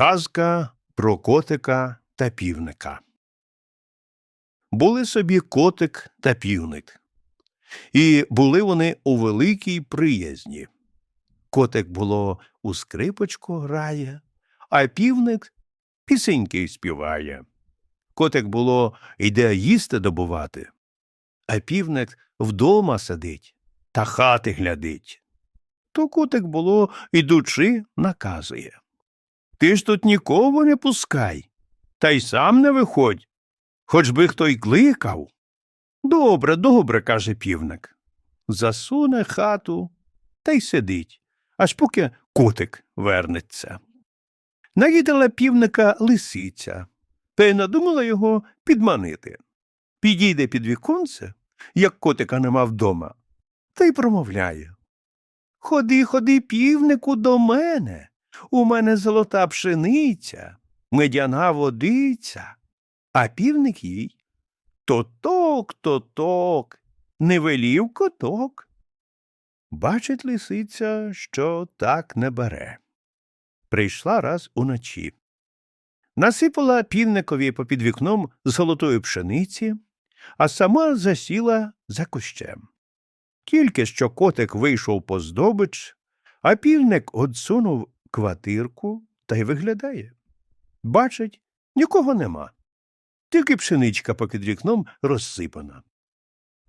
Казка про котика та півника. Були собі котик та півник, і були вони у великій приязні. Котик було у скрипочку грає, а півник пісеньки співає. Котик було йде їсти добувати, а півник вдома сидить та хати глядить. То котик було, ідучи, наказує. Ти ж тут нікого не пускай, та й сам не виходь, хоч би хто й кликав. Добре, добре, каже півник. Засуне хату та й сидить, аж поки котик вернеться. Наїдала півника лисиця, та й надумала його підманити. Підійде під віконце, як котика нема вдома, та й промовляє. Ходи, ходи, півнику, до мене. У мене золота пшениця, медяна водиця, а півник їй. Тоток, тоток, не велів коток. Бачить лисиця, що так не бере. Прийшла раз уночі. Насипала півникові попід вікном золотої пшениці, а сама засіла за кущем. Тільки що котик вийшов по здобич, а півник одсунув квартирку та й виглядає. Бачить, нікого нема. Тільки пшеничка попід вікном розсипана.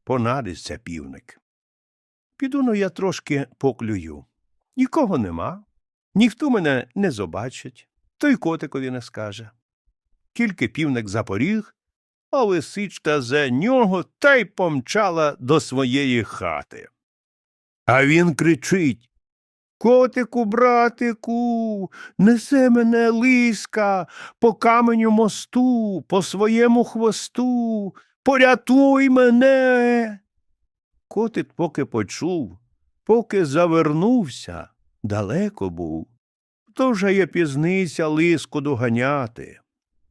Понадиться півник. Піду ну я трошки поклюю. Нікого нема, ніхто мене не побачить, то й котикові не скаже. Тільки півник запоріг, а лисичка за нього та й помчала до своєї хати. А він кричить Котику, братику, несе мене лиска по каменю мосту, по своєму хвосту, порятуй мене. Котик поки почув, поки завернувся, далеко був. То вже я пізнися лиску доганяти.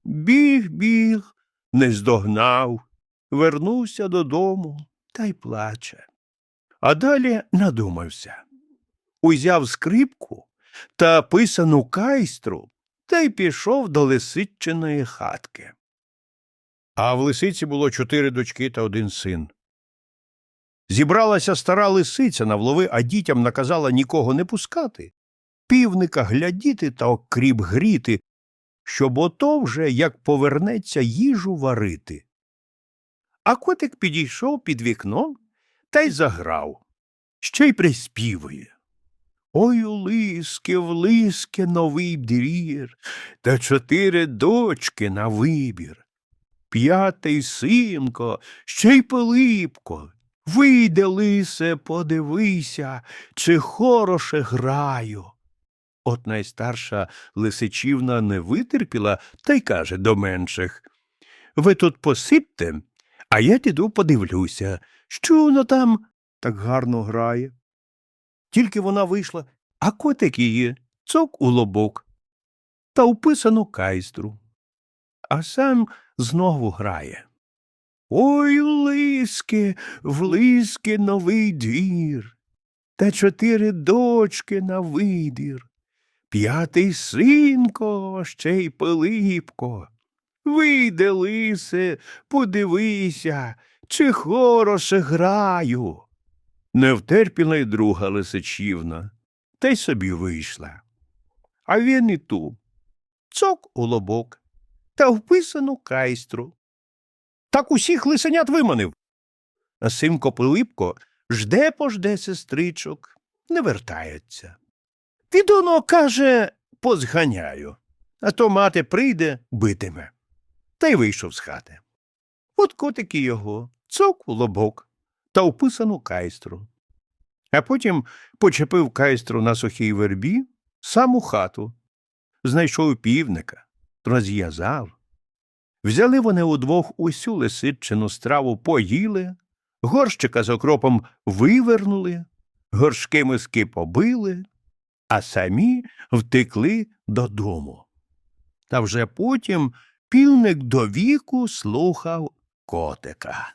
Біг, біг, не здогнав, вернувся додому та й плаче. А далі надумався узяв скрипку та писану кайстру та й пішов до лисичиної хатки. А в лисиці було чотири дочки та один син. Зібралася стара лисиця на влови, а дітям наказала нікого не пускати, півника глядіти та окріп гріти, щоб ото вже, як повернеться, їжу варити. А котик підійшов під вікном та й заграв, ще й приспівує. Ой, у лиски, в лиски новий двір, та чотири дочки на вибір. П'ятий синко, ще й Пилипко. Вийде, лисе, подивися, чи хороше граю. От найстарша лисичівна не витерпіла та й каже до менших Ви тут посипте, а я піду подивлюся, що воно там так гарно грає. Тільки вона вийшла, а котик її цок у лобок та вписану кайстру. А сам знову грає. Ой, лиски, в лиски новий двір, та чотири дочки на видір, п'ятий синко, ще й Пилипко. Вийде, лисе, подивися, чи хороше граю. Не втерпіла й друга Лисичівна, та й собі вийшла. А він і ту цок у лобок та вписану кайстру. Так усіх лисенят виманив. А Симко Пилипко жде пожде сестричок, не вертається. Підоно, каже, позганяю, а то мати прийде, битиме. Та й вийшов з хати. От котики його, цок у лобок та вписану кайстру. А потім почепив кайстру на сухій вербі саму хату, знайшов півника, розв'язав. Взяли вони удвох усю лисичину страву поїли, горщика з окропом вивернули, горшки миски побили, а самі втекли додому. Та вже потім півник до віку слухав котика.